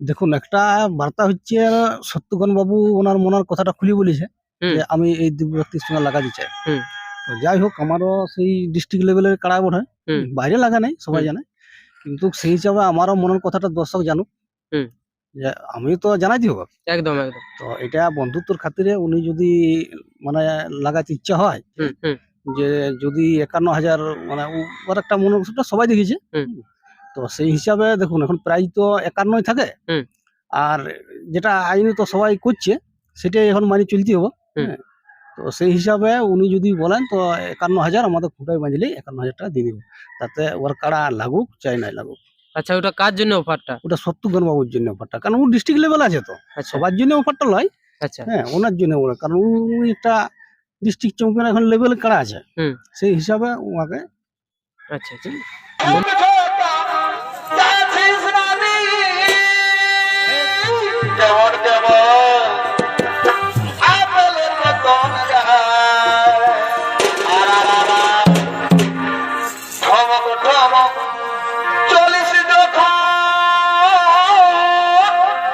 দেখুন একটা বার্তা হচ্ছে সত্যগণ বাবু ওনার মনের কথাটা খুলে বলেছে যে আমি এই ব্যক্তির সঙ্গে লাগাতে চাই। যাই হোক আমারও সেই ডিস্ট্রিক্ট লেভেলের কাড়া বোধ হয় বাইরে লাগা নেই সবাই জানে। কিন্তু সেই হিসাবে আমারও মনের কথাটা দর্শক জানুক। যে আমি তো জানাই দিব একদম একদম। তো এটা বন্ধুত্বর খাতিরে উনি যদি মানে লাগাতে ইচ্ছা হয় যে যদি একান্ন হাজার মানে ওর একটা মনোভাবটা সবাই দেখেছে। তো সেই হিসাবে দেখুন এখন প্রাইজ তো একান্নই থাকে। আর যেটা আইনে তো সবাই করছে সেটাই এখন মানে চলতে হবে। হুম। হ্যাঁ। তো সেই হিসাবে উনি যদি বলেন তো একান্ন হাজার আমাদের খুঁটায় বাঁধলেই একান্ন হাজার টাকা দিয়ে দিব। তাতে ওর কাড়া লাগুক চাই নাই লাগুক। আচ্ছা ওটা কার জন্য অফারটা ওটা সত্যগণ বাবুর জন্য অফারটা কারণ ও ডিস্ট্রিক্ট লেভেল আছে তো। আচ্ছা। সবার জন্য অফারটা লয়। আচ্ছা। হ্যাঁ ওনার জন্য ওরা কারণ উনি একটা ডিস্ট্রিক্ট চ্যাম্পিয়ন এখন লেভেল কাড়া আছে। সেই হিসাবে ওনাকে আচ্ছা আচ্ছা। ধমক ধমক। চলিস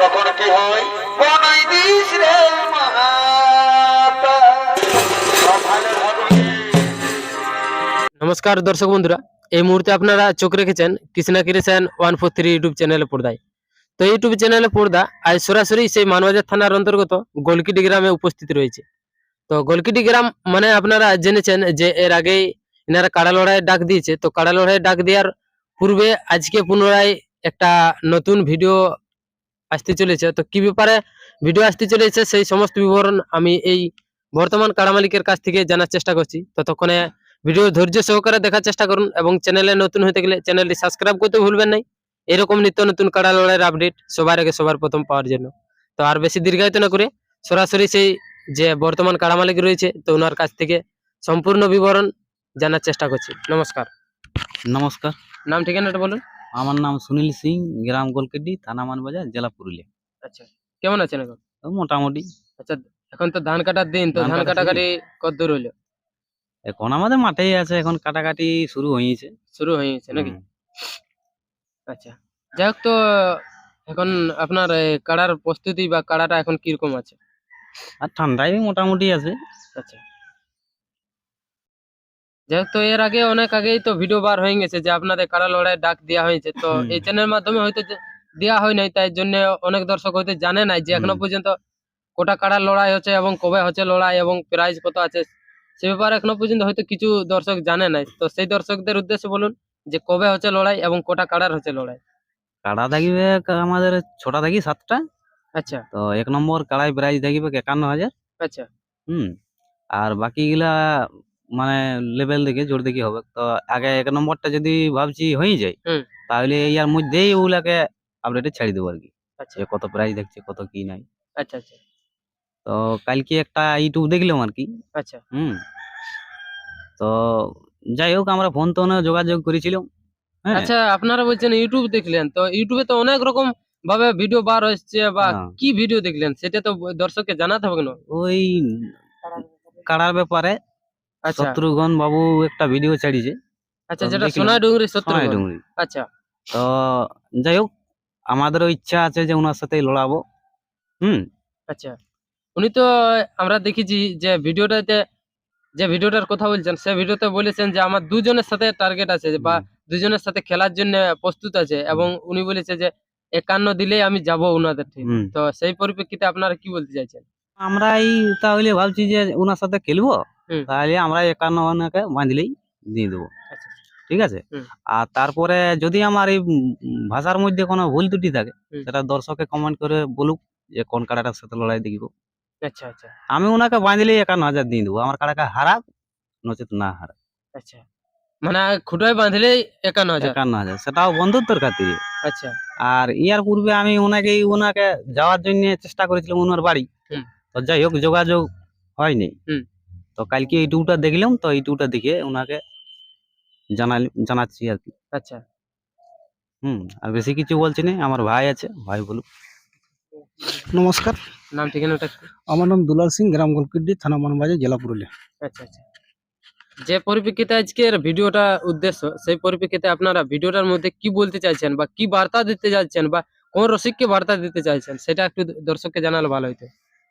তখন কি হয়? বনাই দিস রে নমস্কার দর্শক বন্ধুরা, এই মুহূর্তে আপনারা চোখ রেখেছেন কৃষ্ণা কিরেছেন ওয়ান ফোর থ্রি ইউটিউব চ্যানেলে পর্দায়। তো ইউটিউব চ্যানেলে পর্দা। আজ সরাসরি সেই মানবাজার থানার অন্তর্গত গলকিটি গ্রামে উপস্থিত রয়েছে। তো গলকিটি গ্রাম মানে আপনারা জেনেছেন যে এর আগেই এনারা কাড়া লড়াইয়ের ডাক দিয়েছে। তো কাড়া লড়াইয়ের ডাক দেওয়ার পূর্বে আজকে পুনরায় একটা নতুন ভিডিও আসতে চলেছে। তো কি ব্যাপারে ভিডিও আসতে চলেছে সেই সমস্ত বিবরণ আমি এই বর্তমান কাড়া মালিকের কাছ থেকে জানার চেষ্টা করছি। ততক্ষণে ভিডিও ধৈর্য সহকারে দেখার চেষ্টা করুন এবং চ্যানেলে নতুন হতে গেলে চ্যানেলটি সাবস্ক্রাইব করতে ভুলবেন নাই। এরকম নিত্য নতুন কাড়া লড়াইয়ের আপডেট সবার আগে সবার প্রথম পাওয়ার জন্য। তো আর বেশি দীর্ঘায়িত না করে সরাসরি সেই যে বর্তমান কাড়া মালিক রয়েছে তো ওনার কাছ থেকে সম্পূর্ণ বিবরণ জানার চেষ্টা করছি। নমস্কার। নমস্কার। নাম ঠিকানাটা বলুন। আমার নাম সুনীল সিং গ্রাম গোলকেডি থানা মানবাজার জেলা পুরুলিয়া। আচ্ছা কেমন আছেন এখন? মোটামুটি। আচ্ছা এখন তো ধান কাটার দিন তো ধান কাটাকাটি কত দূর হইল? এখন আমাদের মাঠেই আছে এখন কাটাকাটি শুরু হয়েছে। শুরু হয়েছে নাকি। আচ্ছা। যাই হোক তো এখন আপনার কাড়ার প্রস্তুতি বা কাড়াটা এখন কীরকম আছে? আর ঠান্ডায় মোটামুটি আছে। আচ্ছা। যাই তো এর আগে অনেক আগেই তো ভিডিও বার হয়ে গেছে যে আপনাদের কাড়া লড়াই ডাক দেওয়া হয়েছে। তো। এই চ্যানেলের মাধ্যমে হয়তো দেওয়া হয় নাই তাই জন্য অনেক দর্শক হয়তো জানে নাই যে এখনও পর্যন্ত কোটা কাড়া লড়াই হচ্ছে এবং কবে হচ্ছে লড়াই এবং প্রাইজ কত আছে। সে ব্যাপারে এখনও পর্যন্ত হয়তো কিছু দর্শক জানে নাই। তো সেই দর্শকদের উদ্দেশ্যে বলুন যে কবে হচ্ছে লড়াই এবং কোটা কাড়ার হচ্ছে লড়াই? কাড়া থাকিবে আমাদের ছটা থাকি সাতটা। আচ্ছা। তো এক নম্বর কাড়াই প্রাইজ থাকিবে একান্ন হাজার। আচ্ছা। হুম। আর বাকিগুলা মানে লেভেল দেখে জোর দেখি হবে। তো আগে এক নম্বরটা যদি ভাবছি হয়ে যায় তাহলে ইয়ার মধ্যেই ওগুলাকে আপডেটে ছেড়ে দেবো আর কি। আচ্ছা। কত প্রাইজ দেখছে কত কি নাই। আচ্ছা আচ্ছা। তো কালকে একটা ইউটিউব দেখলাম আর কি। আচ্ছা। হুম। তো যাই হোক আমরা ফোন তো যোগাযোগ করেছিলাম। হ্যাঁ। আচ্ছা আপনারা বলছেন ইউটিউব দেখলেন তো ইউটিউবে তো অনেক রকম ভাবে ভিডিও বার হচ্ছে বা হ্যাঁ। কি ভিডিও দেখলেন? সেটা তো দর্শককে জানাতে হবে না। ওই কাড়ার ব্যাপারে আচ্ছা। শত্রুঘ্ন বাবু একটা ভিডিও ছাড়িয়েছে। আচ্ছা যেটা দেখলাম। সোনাই ডুঙ্গরি সত্তর সোনাই ডুংরি। আচ্ছা। তো যাই হোক আমাদেরও ইচ্ছা আছে যে ওনার সাথে লড়াবো। হুম। আচ্ছা। উনি তো আমরা দেখেছি যে ভিডিওটাতে যে ভিডিওটার কথা বলছেন সে ভিডিওতে বলেছেন যে আমার দুজনের সাথে টার্গেট আছে বা দুজনের সাথে খেলার জন্য প্রস্তুত আছে এবং উনি বলেছে যে একান্ন দিলেই আমি যাব ওনাদের ঠিক তো সেই পরিপ্রেক্ষিতে আপনারা কি বলতে চাইছেন? আমরা এই তাহলে ভাবছি যে ওনার সাথে খেলব তাহলে আমরা একান্ন ওনাকে বাঁধলেই দিয়ে দেবো। আচ্ছা ঠিক আছে? আর তারপরে যদি আমার এই ভাষার মধ্যে কোনো ভুল ত্রুটি থাকে সেটা দর্শকে কমেন্ট করে বলুক যে কোন কাড়াটার সাথে লড়াই দেখব। আচ্ছা আচ্ছা। আমি ওনাকে বাঁধলেই একান্ন হাজার দিয়ে দেবো। আমার কাড়াকে হারাক নচেত না হারাক। আচ্ছা। মানে খুঁটায় বাঁধলেই একান্ন হাজার। একান্ন হাজার। সেটাও বন্ধুত্বর খাতিরে। আচ্ছা। আর ইয়ার পূর্বে আমি ওনাকেই ওনাকে যাওয়ার জন্য চেষ্টা করেছিলাম ওনার বাড়ি। তো যাই হোক যোগাযোগ হয়নি। হুম। তো কালকে ইউটিউবটা দেখলাম তো ইউটিউবটা দেখে ওনাকে জানালি জানাচ্ছি আর কি। আচ্ছা। হুম আর বেশি কিছু বলছি না। আমার ভাই আছে ভাই বলুক। নমস্কার। নাম ঠিকানাটা। আমার নাম দুলাল সিং গ্রাম গোলকিড্ডি থানা মানবাজার জেলা পুরুলিয়া। আচ্ছা আচ্ছা। যে পরিপ্রেক্ষিতে আজকের ভিডিওটা উদ্দেশ্য সেই পরিপ্রেক্ষিতে আপনারা ভিডিওটার মধ্যে কি বলতে চাইছেন বা কি বার্তা দিতে চাইছেন বা কোন রসিককে বার্তা দিতে চাইছেন সেটা একটু দর্শককে জানালে ভালো হইতো।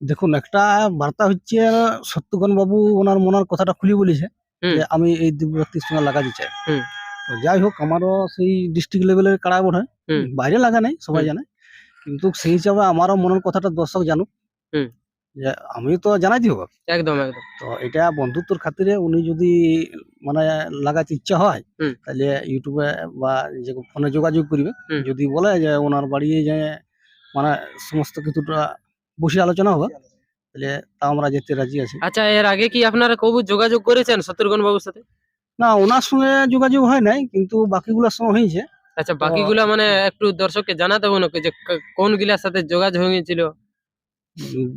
দেখুন একটা বার্তা হচ্ছে সত্যগণ বাবু ওনার মনার কথাটা খুলে বলেছে যে আমি এই ব্যক্তির সঙ্গে লাগাতে চাই। যাই হোক আমারও সেই ডিস্ট্রিক্ট লেভেলের কাড়া বটে হুম। বাইরে লাগা নেই সবাই জানে। কিন্তু সেই হিসাবে আমারও মনের কথাটা দর্শক জানুক। হুম। যে আমি তো জানাই দিব। একদম একদম। তো এটা বন্ধুত্বর খাতিরে উনি যদি মানে লাগাতে ইচ্ছা হয় তাহলে ইউটিউবে বা যে ফোনে যোগাযোগ করবে। যদি বলে যে ওনার বাড়ি যে মানে সমস্ত কিছুটা বসে আলোচনা হবে তাহলে তা আমরা যেতে রাজি আছি। আচ্ছা এর আগে কি আপনারা কবু যোগাযোগ করেছেন শত্রুঘ্ন বাবুর সাথে? না ওনার সঙ্গে যোগাযোগ হয় নাই কিন্তু বাকিগুলোর সঙ্গে হয়েছে। আচ্ছা বাকিগুলা মানে একটু দর্শককে জানাতে হবে নাকি যে কোন গিলার সাথে যোগাযোগ হয়েছিল?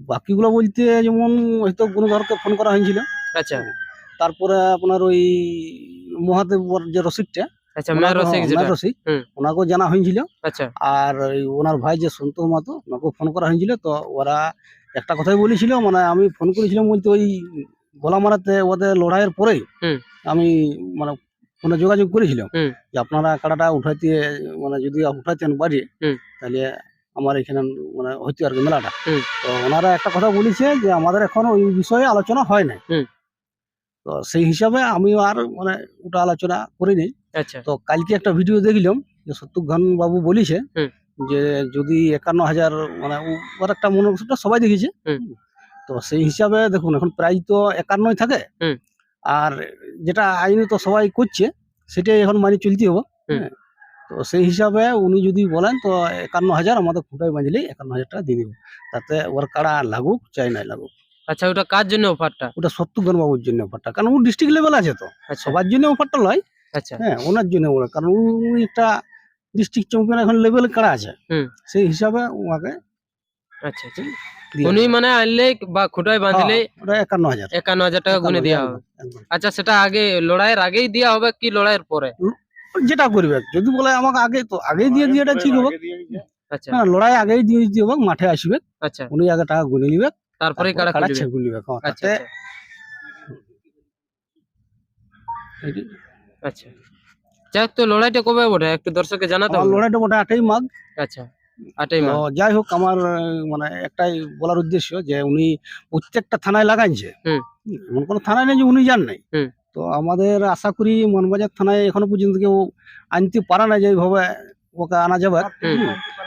বাকিগুলো বলতে যেমন হয়তো গুণধরকে ফোন করা হয়েছিল। আচ্ছা। তারপরে আপনার ওই মহাদেব যে রসিকটা আচ্ছা মেয়ের রসিক যেটা। রসিক। ওনাকেও জানা হয়েছিল। আচ্ছা। আর ওনার ভাই যে সন্তোষ মাতো ওনাকেও ফোন করা হয়েছিল। তো ওরা একটা কথাই বলেছিল মানে আমি ফোন করেছিলাম বলতে ওই গলা মারাতে ওদের লড়াইয়ের পরেই হুম। আমি মানে ফোনে যোগাযোগ করেছিলাম যে আপনারা কাটাটা উঠাইতে মানে যদি উঠাইতেন বাড়ি তাহলে আমার এখানে মানে হইতো আর কি মেলাটা তো ওনারা একটা কথা বলেছে যে আমাদের এখন ওই বিষয়ে আলোচনা হয় নাই। হুম। তো সেই হিসাবে আমিও আর মানে ওটা আলোচনা করিনি। আচ্ছা। তো কালকে একটা ভিডিও দেখলাম যে সত্যঘন বাবু বলেছে। যে যদি একান্ন হাজার মানে ওর একটা মনোরসটা সবাই দেখেছে। তো সেই হিসাবে দেখুন এখন প্রাইজ তো একান্নই থাকে। আর যেটা আইনে তো সবাই করছে সেটাই এখন মানি চলতে হবে। হ্যাঁ। তো সেই হিসাবে উনি যদি বলেন তো একান্ন হাজার আমাদের খুঁটাই বাঁধলেই একান্ন হাজার টাকা দিয়ে দিব। তাতে ওর কাড়া লাগুক চাই নাই লাগুক। আচ্ছা ওটা কার জন্য অফারটা? ওটা সত্যঘন বাবুর জন্য অফারটা। কারণ ও ডিস্ট্রিক্ট লেভেল আছে তো। আচ্ছা। সবার জন্য অফারটা লয়। আচ্ছা। হ্যাঁ ওনার জন্য বলে। কারণ ও একটা ডিস্ট্রিক্ট চ্যাম্পিয়ন এখন লেভেল কারা আছে। সেই হিসাবে ওনাকে আচ্ছা আচ্ছা। মানে আনলে বা খুঁটায় বাঁধলে হ্যাঁ, ওটা একান্ন হাজার একান্ন হাজার টাকা গুনে দেওয়া হবে। আচ্ছা সেটা আগে লড়াইয়ের আগেই দেওয়া হবে কি লড়াইয়ের পরে? যেটা করবে। যদি বলে আমাকে আগে তো আগেই দিয়ে দিয়েটা ঠিক হবে। আচ্ছা। লড়াই আগেই দিয়ে হবে মাঠে আসবে। আচ্ছা। উনি আগে টাকা গুনে নিবে। তারপরে কাড়া কাড়া খুলবে? নিবে আচ্ছা আচ্ছা। আচ্ছা। যাক তো লড়াইটা কবে বটে? একটু দর্শককে জানাতে হবে। লড়াইটা মোটা আটই মাঘ। আচ্ছা। তো যাই হোক আমার মানে একটাই বলার উদ্দেশ্য যে উনি প্রত্যেকটা থানায় লাগাইছে এমন কোনো থানায় নেই যে উনি যান নাই। তো আমাদের আশা করি মনবাজার থানায় এখনও পর্যন্ত কেউ আনতে পারে না যেভাবে ওকে আনা যাবে।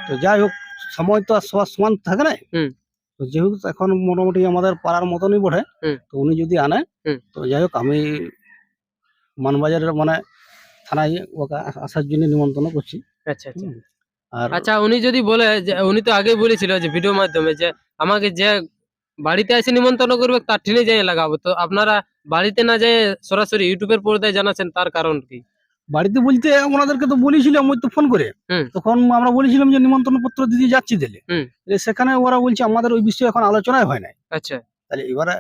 তো যাই হোক সময় তো আর সবার সমান থাকে না। তো যেহেতু এখন মোটামুটি আমাদের পাড়ার মতনই বটে তো উনি যদি আনে তো যাই হোক আমি মানবাজারের মানে থানায় ওকে আসার জন্য নিমন্ত্রণ করছি। আচ্ছা আচ্ছা। আর আচ্ছা উনি যদি বলে যে উনি তো আগে বলেছিল যে ভিডিও মাধ্যমে যে আমাকে যে বাড়িতে এসে নিমন্ত্রণ করবে তার ঠিনে যাই লাগাবো। তো আপনারা বাড়িতে না যেয়ে সরাসরি ইউটিউবের পর্দায় জানাচ্ছেন তার কারণ কি? বাড়িতে বলতে ওনাদেরকে তো বলেছিলাম ওই তো ফোন করে। তখন আমরা বলেছিলাম যে নিমন্ত্রণ পত্র দিতে যাচ্ছি দিলে। সেখানে ওরা বলছে আমাদের ওই বিষয়ে এখন আলোচনাই হয় নাই। আচ্ছা। তাহলে এবারে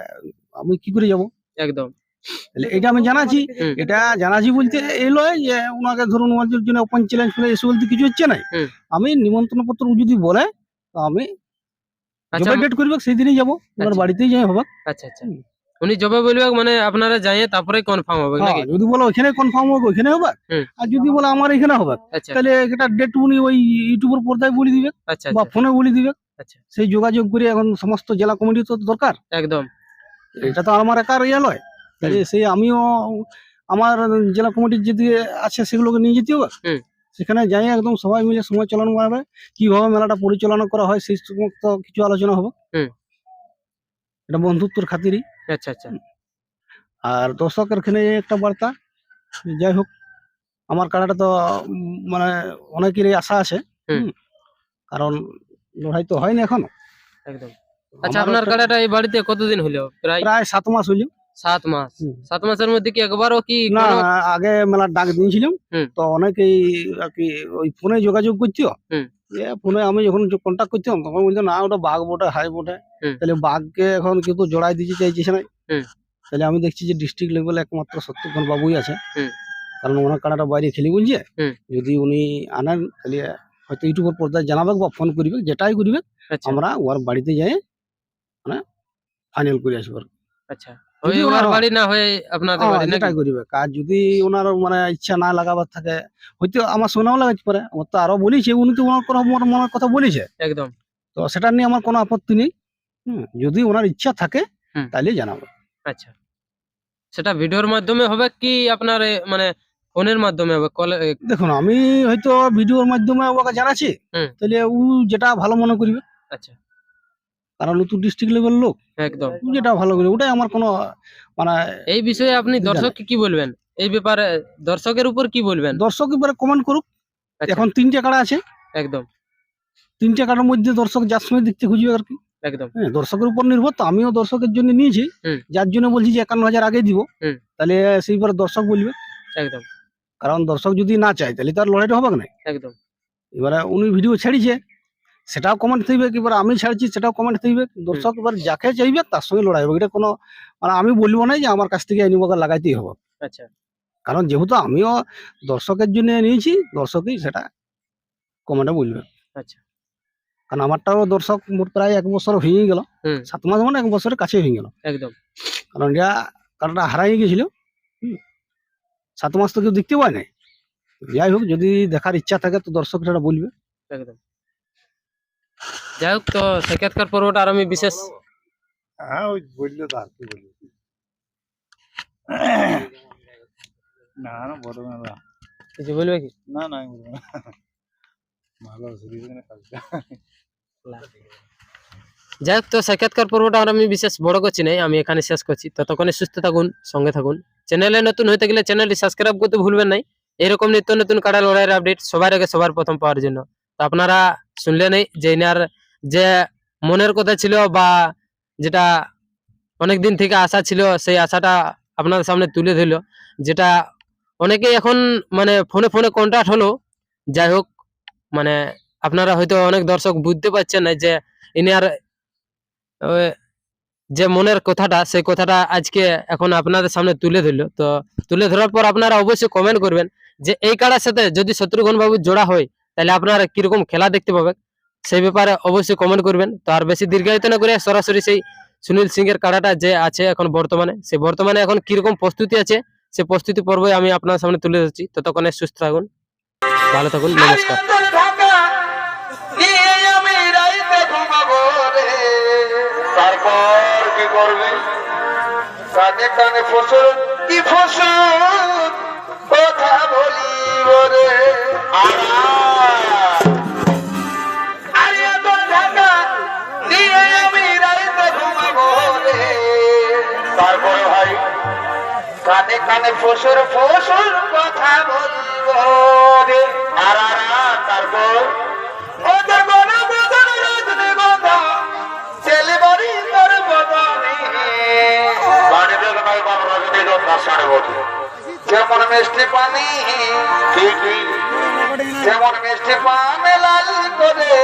আমি কি করে যাব? একদম। তাহলে এটা আমি জানাচ্ছি। হুম। এটা জানাচ্ছি বলতে এই লয় যে ওনাকে ধরুন ওনাদের জন্য ওপেন চ্যালেঞ্জ ফেলে এসে বলতে কিছু হচ্ছে না আমি নিমন্ত্রণ পত্র যদি বলে তো আমি আচ্ছা ডেট করবে সেই দিনই যাব। ওনার আচ্ছা। বাড়িতেই যাই হবে আচ্ছা আচ্ছা। উনি জবে বলবে মানে আপনারা তারপরে কনফার্ম হবে নাকি? যদি বলো কনফার্ম হবে ওইখানে হবে আর যদি বলে আমার এখানে হবে তাহলে এটা ডেট উনি ওই ইউটিউবের পর্দায় বলে দিবে বা ফোনে বলে দিবে আচ্ছা। সেই যোগাযোগ করে এখন সমস্ত জেলা কমিটি তো দরকার। একদম। এটা তো আমার একার ইয়ে নয়। সেই আমিও আমার জেলা কমিটির যদি আছে সেগুলোকে নিয়ে যেতে হবে। সেখানে যাই একদম সবাই মিলে সময় চালানো হবে। কীভাবে মেলাটা পরিচালনা করা হয় সেই সমস্ত কিছু আলোচনা হবে। এটা বন্ধুত্বর খাতিরই। আচ্ছা আচ্ছা। আর দর্শকের এখানে একটা বার্তা যাই হোক আমার কাড়াটা তো মানে অনেকেরই আশা আছে। কারণ লড়াই তো হয়নি এখনও। একদম। আচ্ছা আপনার কাড়াটা এই বাড়িতে কতদিন হলো? প্রায় প্রায় সাত মাস হইল সাত মাস। সাত মাসের মধ্যে কি একবারও কি না আগে মেলার ডাক দিয়েছিলাম তো অনেকেই আর কি ওই ফোনে যোগাযোগ করছ ফোনে আমি যখন কন্ট্যাক্ট করতাম তখন বলতো না ওটা বাঘ বটে হাই বটে। তাহলে বাঘকে এখন কিন্তু জড়াই দিতে চাইছে না। তাহলে আমি দেখছি যে ডিস্ট্রিক্ট লেভেলে একমাত্র সত্যক্ষণ বাবুই আছে। কারণ ওনার কাড়াটা বাইরে খেলি বলছে যদি উনি আনেন তাহলে হয়তো ইউটিউবের পর্দায় জানাবে বা ফোন করবে যেটাই করবে আচ্ছা। আমরা ওর বাড়িতে যাই মানে ফাইনাল করে আসব আচ্ছা। ওই যদি ওনার বাড়ি না হয়ে আপনাদের বাড়ি যেটাই করিবে। কাজ যদি ওনার মানে ইচ্ছা না লাগাবার থাকে হয়তো আমার শোনাও লাগাতে পারে। আমার তো আরও বলেছে উনি তো ওনার কথা মনের কথা বলেছে। একদম। তো সেটা নিয়ে আমার কোনো আপত্তি নেই। যদি ওনার ইচ্ছা থাকে। তাহলে জানাব। আচ্ছা। সেটা ভিডিওর মাধ্যমে হবে কি আপনার মানে ফোনের মাধ্যমে হবে? কলে দেখুন আমি হয়তো ভিডিওর মাধ্যমে ওকে জানাচ্ছি। তাহলে ও যেটা ভালো মনে করবে। আচ্ছা। কারণ ও তো ডিস্ট্রিক্ট লেভেল লোক। একদম। যেটা ভালো করবে ওটাই আমার কোনো মানে এই বিষয়ে আপনি। দর্শককে কি বলবেন? এই ব্যাপারে দর্শকের উপর কি বলবেন? দর্শক এবারে কমেন্ট করুক। আচ্ছা, এখন তিনটে কাড়া আছে। একদম। তিনটে কাড়ার মধ্যে দর্শক যার সময় দেখতে খুঁজবে আর কি। একদম। হ্যাঁ দর্শকের উপর নির্ভর তো আমিও দর্শকের জন্য নিয়েছি। যার জন্য বলছি যে একান্ন হাজার আগে দিব। তাহলে সেইবার দর্শক বলবে। একদম। কারণ দর্শক যদি না চায় তাহলে তার লড়াইটা হবে না। একদম। এবারে উনি ভিডিও ছাড়িছে। সেটাও কমেন্ট থাকবে এবার আমি ছাড়ছি সেটাও কমেন্ট থাকবে দর্শক এবার যাকে চাইবে তার সঙ্গে লড়াই হবে এটা কোনো মানে আমি বলব না যে আমার কাছ থেকে অ্যানিমোকে লাগাইতেই হবে। আচ্ছা। কারণ যেহেতু আমিও দর্শকের জন্য নিয়েছি দর্শকই সেটা কমেন্টে বলবে। আচ্ছা। কারণ আমারটাও দর্শক মোট প্রায় এক বছর হয়ে গেল। সাত মাস মানে এক বছরের কাছে হয়ে গেল। একদম। কারণ এটা কারণটা হারাই গেছিল। সাত মাস তো কেউ দেখতে পায় নাই। যাই হোক যদি দেখার ইচ্ছা থাকে তো দর্শক সেটা বলবে। একদম। যাই হোক তো সাক্ষাৎকার পর্বটা আর আমি বিশেষ হ্যাঁ ওই বলল তো আর কি বলব। না না বড় না কিছু বলবে কি? না না আমি বলব না। ভালো কাজটা যাই হোক তো সাক্ষাৎকার পর্বটা আর আমি বিশেষ বড় করছি নাই আমি এখানে শেষ করছি। ততক্ষণে সুস্থ থাকুন সঙ্গে থাকুন। চ্যানেলে নতুন হতে গেলে চ্যানেলটি সাবস্ক্রাইব করতে ভুলবেন নাই। এরকম নিত্য নতুন কাড়া লড়াইয়ের আপডেট সবার আগে সবার প্রথম পাওয়ার জন্য। তো আপনারা শুনলেনই যে ইনার যে মনের কথা ছিল বা যেটা অনেক দিন থেকে আশা ছিল, সেই আশাটা আপনাদের সামনে তুলে ধরলো। যেটা অনেকেই এখন মানে ফোনে ফোনে কন্ট্যাক্ট হলো। যাই হোক মানে আপনারা হয়তো অনেক দর্শক বুঝতে পারছেন না যে ইনার আর যে মনের কথাটা, সেই কথাটা আজকে এখন আপনাদের সামনে তুলে ধরলো। তো তুলে ধরার পর আপনারা অবশ্যই কমেন্ট করবেন যে এই কাড়ার সাথে যদি শত্রুঘ্ন বাবু জোড়া হয়, তাহলে আপনারা কীরকম খেলা দেখতে পাবেন? সেই ব্যাপারে অবশ্যই কমেন্ট করবেন। তো আর বেশি দীর্ঘায়িত না করে সরাসরি সেই সুনীল সিং এর কাড়াটা যে আছে এখন বর্তমানে সে বর্তমানে এখন কীরকম প্রস্তুতি আছে সে প্রস্তুতি পর্বই আমি আপনার সামনে তুলে ধরছি। ততক্ষণে সুস্থ থাকুন ভালো থাকুন নমস্কার। তারপর কি করবি? কানে কানে ফসল কি ফসল? কথা বলিব রে। আরে তারপর ভাই কানে কানে ফসর ফসর কথা বলব রে। আর তারপর? ওদের বড় বদন রজনী গন্ধা ছেলে বাড়ি তোর বদনে। বাড়ি দেখ বাবা রজনী গন্ধা সাড়ে বটে যেমন মিষ্টি পানি? যেমন মিষ্টি পানে লাল করে?